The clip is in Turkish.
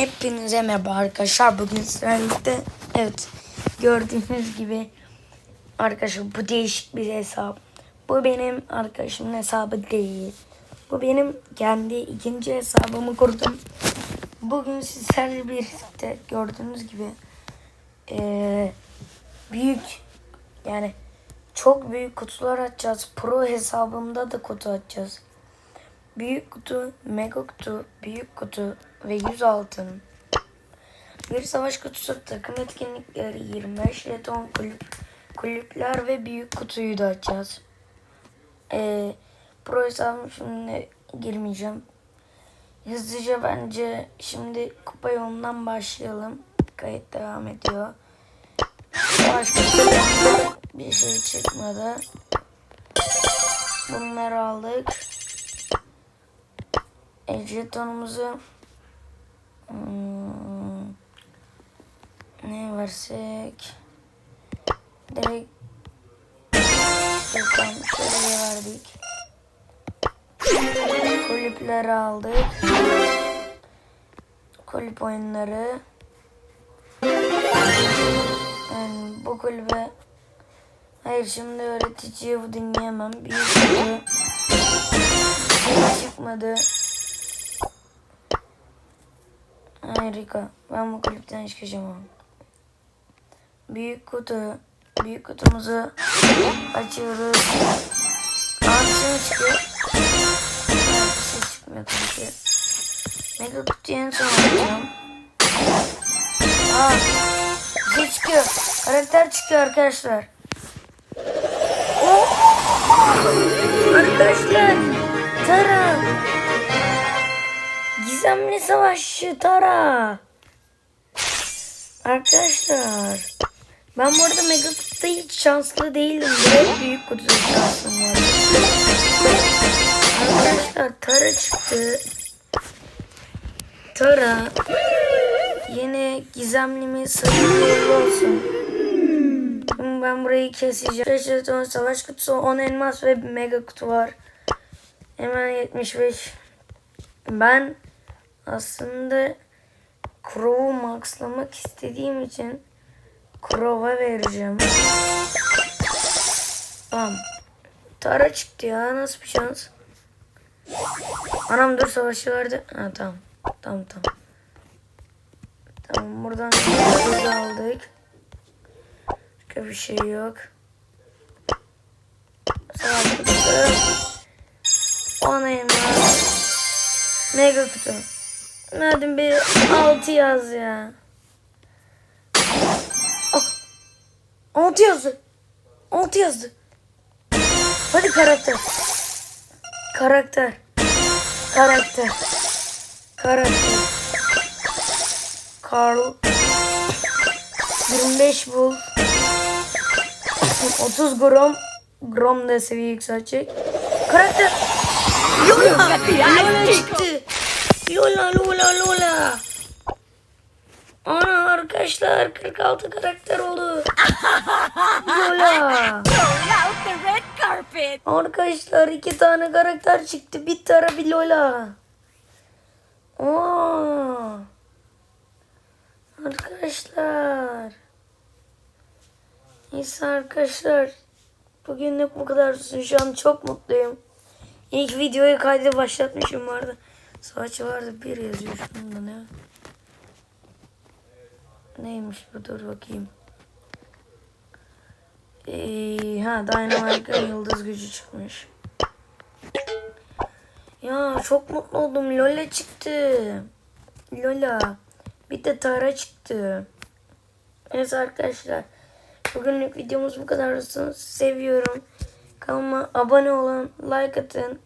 Hepinize merhaba arkadaşlar. Bugün sizlerle evet gördüğünüz gibi arkadaşlar bu değişik bir hesap. Bu benim arkadaşımın hesabı değil. Bu benim kendi ikinci hesabımı kurdum. Bugün sizlerle birlikte gördüğünüz gibi eee, büyük yani çok büyük kutular açacağız. Pro hesabımda da kutu açacağız. Büyük kutu, mega kutu, büyük kutu ve 100 altın. Bir savaş kutusu, takım etkinlikleri, 25 jeton, kulüp, kulüpler ve büyük kutuyu da açacağız. Ee, pro hesabım şimdi girmeyeceğim. Hızlıca bence şimdi kupa yolundan başlayalım. Kayıt devam ediyor. Kutularında bir şey çıkmadı. Bunları aldık. E, jetonumuzu hmm, ne versek direkt jeton şöyle verdik. Kulüpleri aldık. Kulüp oyunları. Yani bu kulübe Hayır şimdi öğreticiyi bu dinleyemem. Büyük kutu. Şey çıkmadı. Harika. Ben bu kulüpten çıkacağım. Büyük kutu. Büyük kutumuzu açıyoruz. Aa bir çıkıyor? Bir şey çıkmıyor tabii ki. Mega kutuyu en son açacağım. Aa bir şey çıkıyor. Karakter çıkıyor arkadaşlar. Oh! Arkadaşlar. Tara. Gizemli savaşçı Tara. Arkadaşlar. Ben bu arada mega kutuda hiç şanslı değilim. Direkt büyük kutuda şansım var. Arkadaşlar Tara çıktı. Tara. Yine gizemli sayılı olsun. Şimdi ben burayı keseceğim. Arkadaşlar savaş kutusu 10 elmas ve mega kutu var. Hemen 75. Ben aslında Crow'u maxlamak istediğim için Crow'a vereceğim. Tamam. Tara çıktı ya. Nasıl bir şans? Anam dur savaşı vardı. Ha tamam. Tamam tamam. Tamam buradan bir aldık. Başka bir şey yok. Kutusu. 10 elmas. Mega kutu. Hadi bir 6 yaz ya. Ah. 6 yazdı. 6 yazdı. Hadi karakter. Karakter. Karakter. Karakter. Carl. 25 bul. 30 gram. Gram da seviye yükseltecek. Karakter. Lola. Lola çıktı. Lola Lola Lola. Ana arkadaşlar 46 karakter oldu. Lola. Roll out the red carpet. Arkadaşlar iki tane karakter çıktı. Bir Tara bir Lola. Oo. Arkadaşlar. Neyse arkadaşlar. Bugünlük bu kadar olsun. Şu an çok mutluyum. İlk videoyu kaydı başlatmışım vardı. Saçı vardı bir yazıyor şunda ne? Neymiş bu dur bakayım. Ee, ha Dynamite'ın yıldız gücü çıkmış. Ya çok mutlu oldum. Lola çıktı. Lola. Bir de Tara çıktı. Evet arkadaşlar. Bugünlük videomuz bu kadar olsun. Seviyorum. Kanalıma abone olun. Like atın.